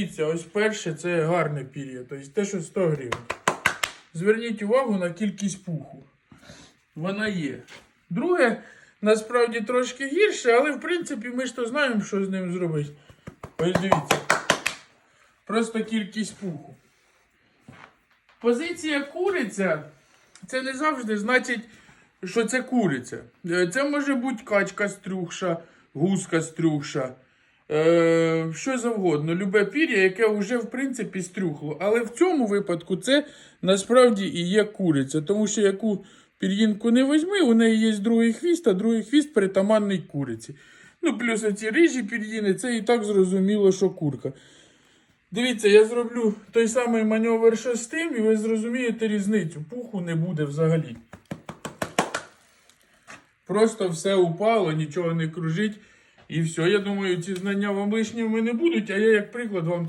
Дивіться, ось перше це гарне пір'я, тобто те, що 100 гривень. Зверніть увагу на кількість пуху. Вона є. Друге, насправді трошки гірше, але в принципі ми ж то знаємо, що з ним зробити. Ось дивіться. Просто кількість пуху. Позиція куриця це не завжди значить, що це куриця. Е, Це може бути качка стрюхша, гуска стрюхша, е, що завгодно, любе пір'я, яке вже в принципі стрюхло. Але в цьому випадку це насправді і є куриця, тому що яку пір'їнку не візьми, у неї є другий хвіст, а другий хвіст притаманний куриці. Ну, плюс оці рижі пір'їни, це і так зрозуміло, що курка. Дивіться, я зроблю той самий маневр, що з тим, і ви зрозумієте різницю. Пуху не буде взагалі. Просто все упало, нічого не кружить. І все. Я думаю, ці знання вам лишніми не будуть, а я як приклад вам це